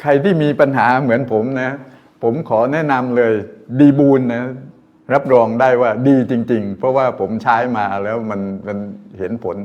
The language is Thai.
ใครที่มีปัญหาเหมือนผมนะ ผมขอแนะนำเลยดีบูลนะ รับรองได้ว่าดีจริง ๆ เพราะว่าผมใช้มาแล้วมันมันเห็นผล